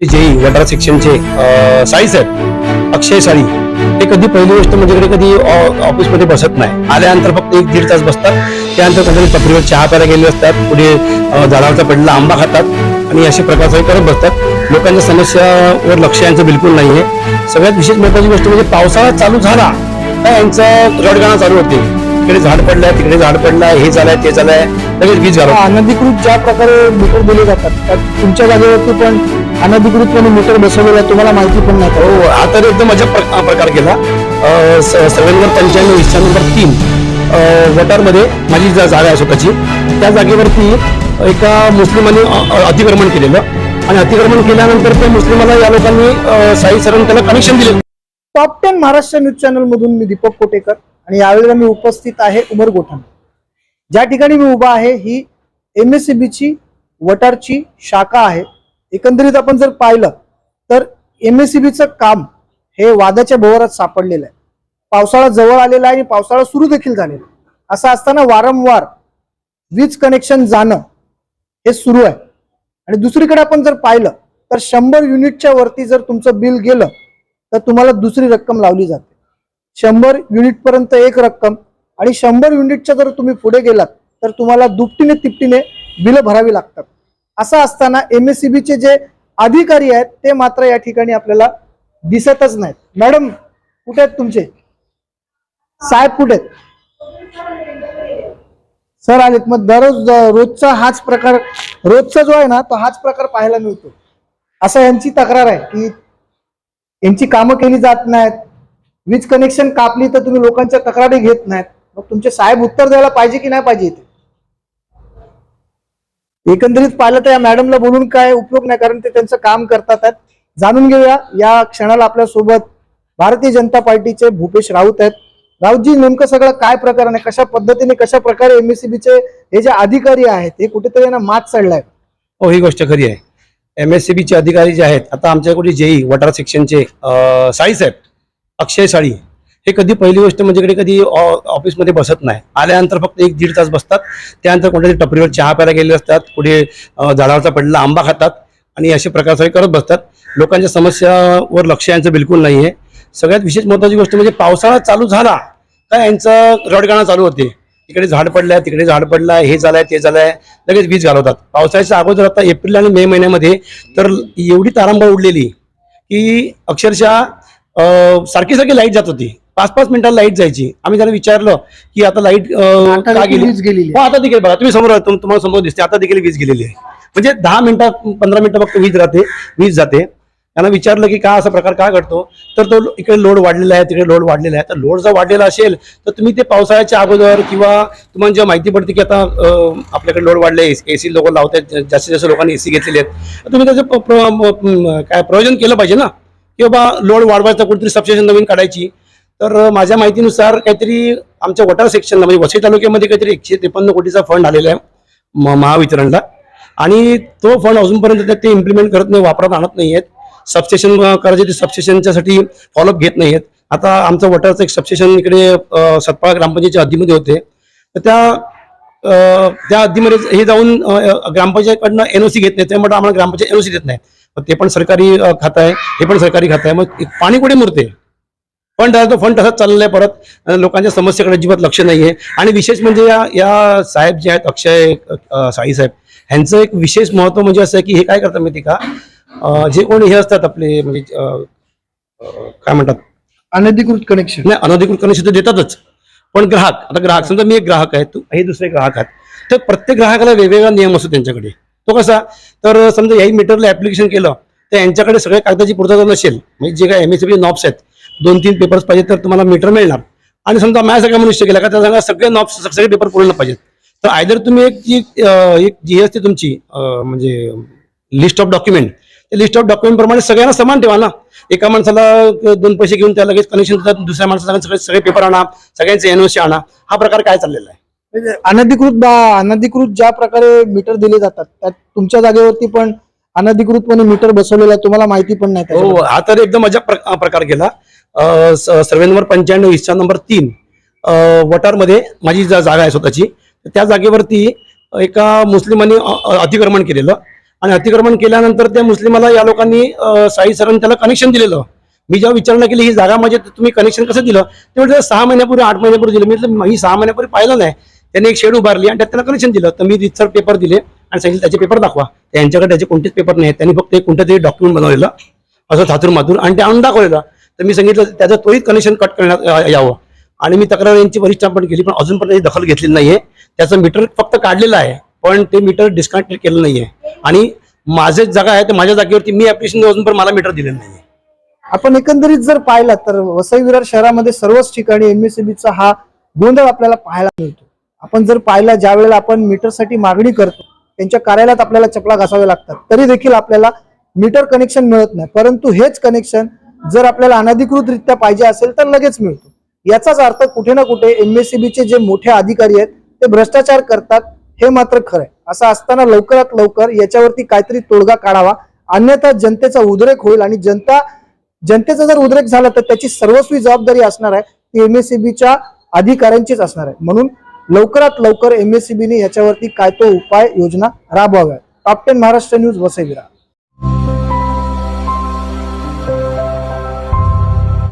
JEE Wadala सेक्शनचे साई अक्षय साळी ते कधी पहिली गोष्ट म्हणजे इकडे कधी ऑफिसमध्ये बसत नाही. आल्यानंतर फक्त एक दीड तास बसतात. त्यानंतर कोणतरी पत्रीवर चहा प्यायला गेले असतात पुढे झाडावरचा पडलेला आंबा खातात आणि अशा प्रकारचं करत बसतात. लोकांच्या समस्यावर लक्ष यांचं बिलकुल नाहीये सगळ्यात विशेष महत्वाची गोष्ट म्हणजे पावसाळा चालू झाला तर यांचं रडगाणं चालू होते? इकडे झाड पडलंय तिकडे झाड पडलंय हे झालंय ते झालंय लगेच वीज झालं अनधिकृत ज्या प्रकारे मीटर दिले जातात त्यात तुमच्या जागेवरती पण अनधिकृतपणे मीटर बसवलेला तुम्हाला माहिती पण नाही. हो तर एकदम मजा प्र- प्रकार केला. सर्वे नंबर पंच्याण्णव इच्छा नंबर तीन अं, वटारमध्ये माझी जागा आहे स्वतःची त्या जागेवरती एका मुस्लिमांनी अतिक्रमण केलेलं. आणि अतिक्रमण केल्यानंतर त्या मुस्लिमाला या लोकांनी साई सरांनी त्याला कनेक्शन दिले. Top ten Maharashtra news channel मधून मी दीपक कोटेकर आणि यावेळेला मी उपस्थित आहे उमर गोठाण. ज्या ठिकाणी मी उभा आहे ही एम एस ची वटारची शाखा आहे. एकंदरीत आपण जर पाहिलं तर एम एस काम हे वादाच्या भोवरात सापडलेलं आहे. पावसाळा जवळ आलेला आहे आणि पावसाळा सुरू देखील झालेला आहे. असं असताना वारंवार वीज कनेक्शन जाणं हे सुरू आहे. आणि दुसरीकडे आपण जर पाहिलं तर शंभर युनिटच्या वरती जर तुमचं बिल गेलं तर तुम्हाला दुसरी रक्कम लावली जाते. शंभर युनिटपर्यंत एक रक्कम आणि शंभर युनिटच्या जर तुम्ही पुढे गेलात तर तुम्हाला दुपटीने तिपटीने बिलं भरावी लागतात. असं असताना एम एस चे जे अधिकारी आहेत ते मात्र या ठिकाणी आपल्याला दिसतच नाहीत. मॅडम कुठे आहेत तुमचे? साहेब कुठे आहेत? सर आलेत मग दररोज रोजचा हाच प्रकार रोजचा जो आहे ना तो हाच प्रकार पाहायला मिळतो. असं यांची तक्रार आहे की यांची कामं केली जात नाहीत. वीज कनेक्शन कापली तर तुम्ही लोकांच्या तक्रारी घेत नाहीत. मग तुमचे साहेब उत्तर द्यायला पाहिजे की नाही पाहिजे इथे? एकंदरीत पाहिलं तर या मॅडमला बोलून काय उपयोग नाही कारण ते त्यांचं काम करतात जाणून घेऊया या क्षणाला आपल्यासोबत भारतीय जनता पार्टीचे भूपेश राऊत आहेत. राऊतजी नेमकं सगळं काय प्रकरण आहे? कशा पद्धतीने कशा प्रकारे एमएससीबीचे हे जे अधिकारी आहेत हे कुठेतरी यांना मात चढलाय हो ही गोष्ट खरी आहे. एम एस सी अधिकारी जे आहेत आता आमच्याकडे जेई वटाळा सेक्शनचे अं, साई साहेब अक्षय साळी हे कधी पहिली गोष्ट म्हणजे इकडे कधी ऑ- ऑफिसमध्ये बसत नाही. आल्यानंतर फक्त एक दीड तास बसतात. त्यानंतर कोणत्या टपरीवर चहा प्यायला गेले असतात पुढे झाडावरचा पडलेला आंबा खातात आणि अशा सगळे करत बसतात. लोकांच्या समस्यावर लक्ष यांचं बिलकुल नाही आहे. सगळ्यात विशेष महत्वाची गोष्ट म्हणजे पावसाळा चालू झाला का यांचं रडगाणं चालू होते. इकडे झाड पडलंय तिकडे झाड पडलंय हे झालंय ते झालंय लगेच वीज घालवतात. पावसाळ्याच्या अगोदर आता एप्रिल आणि मे महिन्यामध्ये तर एवढी तारांबळ उडलेली की अक्षरशः सारखी सारखी लाइट जात होती. पाच पाच मिनिटाला लाइट जायची. आम्ही त्यांना विचारलं की आता लाइट आता का देखील गेली? वीज गेलेली हो आता देखील बघा तुम्ही समोर तुम- तुम्हाला समोर दिसते आता देखील वीज गेलेली आहे. म्हणजे दहा मिनिटं पंधरा मिनिटं फक्त वीज राहते वीज जाते. त्यांना विचारलं की का असा प्रकार का घडतो? तर तो लो- इकडे लोड वाढलेला आहे तिकडे लोड वाढलेला आहे. तर लोड जर वाढलेला असेल तर तुम्ही ते पावसाळ्याच्या अगोदर किंवा तुम्हाला जेव्हा माहिती पडते की आता अं, आपल्याकडे लोड वाढले एसी लोक लावत आहेत जास्तीत जास्त लोकांनी एसी घेतलेले आहेत. तर तुम्ही त्याचं प- प्र- म- म- काय प्रयोजन केलं पाहिजे ना? की बाबा लोड वाढवायचा कुठेतरी सबस्टेशन नवीन काढायची. तर माझ्या माहितीनुसार काहीतरी आमच्या वटार सेक्शनला म्हणजे वसई तालुक्यामध्ये काहीतरी एकशे त्रेपन्न कोटीचा फंड आलेला आहे महावितरणला. आणि तो फंड अजूनपर्यंत ते- इम्प्लिमेंट करत नाही वापरात आणत नाही आहेत. सबस्टेशन करायचे ते सबस्टेशनच्यासाठी फॉलोअप घेत नाही आहेत. आता आमचं वटारचं एक सबस्टेशन इकडे सतपाळा ग्रामपंचायतच्या हद्दीमध्ये होते. तर त्या त्या हद्दीमध्ये हे जाऊन अं, ग्रामपंचायतकडनं एनओसी घेत नाही. त्यामुळे आम्हाला ग्रामपंचायत एनओसी देत नाही. ते पण सरकारी खातं आहे हे पण सरकारी खातं आहे. मग पाणी कुठे मुरते फंड आहे तो फंड तसाच चाललेला आहे परत. लोकांच्या समस्येकडे अजिबात लक्ष नाहीये आणि विशेष म्हणजे या या साहेब जे आहेत अक्षय अं, साई साहेब ह्यांचं एक विशेष महत्त्व म्हणजे असं आहे की हे काय करतात माहिती का? जे कोणी हे असतात आपले म्हणजे काय म्हणतात? अनधिकृत कनेक्शन नाही अनधिकृत कनेक्शन तर देतातच. पण ग्राहक आता ग्राहक समजा मी एक ग्राहक आहे तू हे दुसरे ग्राहक आहेत. तर प्रत्येक ग्राहकाला वेगवेगळा नियम असतो त्यांच्याकडे. तो कसा? तर समजा याही मीटरला ऍप्लिकेशन केलं तर यांच्याकडे सगळ्या कागदाची पूर्तता नसेल म्हणजे जे काय एम एस नॉब्स आहेत दोन तीन पेपर्स पाहिजे तर तुम्हाला मीटर मिळणार. आणि समजा माझ्या सगळ्या मनुष्य केला का त्या सगळे नॉब्स सगळे पेपर पूर्ण पाहिजेत. तर आयदर तुम्ही एक जी एक जी असते तुमची म्हणजे लिस्ट ऑफ डॉक्युमेंट ते लिस्ट ऑफ डॉक्युमेंट प्रमाणे सगळ्यांना समान ठेवा ना. एका माणसाला दोन पैसे घेऊन त्या लगेच कनेक्शन देतात दुसऱ्या माणसाला सगळे सगळे पेपर आणा सगळ्यांचे एनओसी आणा. हा प्रकार काय चाललेला आहे? म्हणजे अनधिकृत बा- अनधिकृत ज्या प्रकारे मीटर दिले जातात त्यात तुमच्या जागेवरती पण अनधिकृतपणे मीटर बसवलेलं तुम्हाला माहिती पण नाही हो त्याच्याबद्दल. हा तर एकदम मजा प्र- प्रकार केला. अं, स- सर्वे नंबर पंच्याण्णव इच्छा नंबर तीन अं, वटारमध्ये माझी जा- जागा आहे स्वतःची. त्या जागेवरती एका मुस्लिमांनी अ- अ- अतिक्रमण केलेलं. आणि अतिक्रमण केल्यानंतर त्या मुस्लिमाला या लोकांनी अं, साई सरांनी त्याला कनेक्शन दिलेलं. मी जेव्हा विचारणा केली ही जागा म्हणजे तुम्ही कनेक्शन कसं दिलं? ते म्हटलं सहा महिन्यापूर्वी आठ महिन्यापूर्वी दिलं. मी म्हटलं मी सहा महिन्यापूर्वी पाहिलं नाही. त्यांनी एक शेड उभारली आणि त्यात त्याला कनेक्शन दिलं. तर मी रितसर पेपर दिले. आणि सांगितलं त्याचे पेपर दाखवा. त्यांच्याकडे त्याचे कोणतेच पेपर नाही त्यांनी फक्त एक कोणतं तरी डॉक्युमेंट बनवलेलं असं थातूर मातूर आणि ते आणून दाखवलेलं. तर मी सांगितलं त्याचं त्वरित कनेक्शन कट करण्यात यावं. आणि मी तक्रार यांची वरिष्ठांना पण केली पण अजून पण त्याची दखल घेतलेली नाहीये. त्याचं मीटर फक्त काढलेलं आहे पण ते मीटर डिस्कनेक्टेड केलं नाहीये. आणि माझे जागा आहे तर माझ्या जागेवरती मी ऍप्लिकेशन अजून पण मला मीटर दिलेलं नाहीये. आपण एकंदरीत जर पाहिलं तर वसई विरार शहरामध्ये सर्वच ठिकाणी एमएससीबीचा हा गोंधळ आपल्याला पाहायला मिळतो. आपण जर पाहिला ज्या वेळेला आपण मीटरसाठी मागणी करतो त्यांच्या कार्यालयात आपल्याला चपला घासाव्या लागतात. तरी देखील आपल्याला मीटर कनेक्शन मिळत नाही. परंतु हेच कनेक्शन जर आपल्याला अनधिकृतरित्या पाहिजे असेल तर लगेच मिळतो. याचाच अर्थ कुठे ना कुठे एमएससीबीचे जे मोठे अधिकारी आहेत ते भ्रष्टाचार करतात हे मात्र खरं आहे. असं असताना लवकरात लवकर याच्यावरती काहीतरी तोडगा काढावा. अन्यथा जनतेचा उद्रेक होईल आणि जनता जनतेचा जर उद्रेक झाला तर त्याची सर्वस्वी जबाबदारी असणार आहे. ती एमएससीबीच्या अधिकाऱ्यांचीच असणार आहे. म्हणून लवकरात लवकर एमएससीबीने याच्यावरती काय तो उपाय योजना राबवाव्या टॉप टेन महाराष्ट्र न्यूज वसईविरा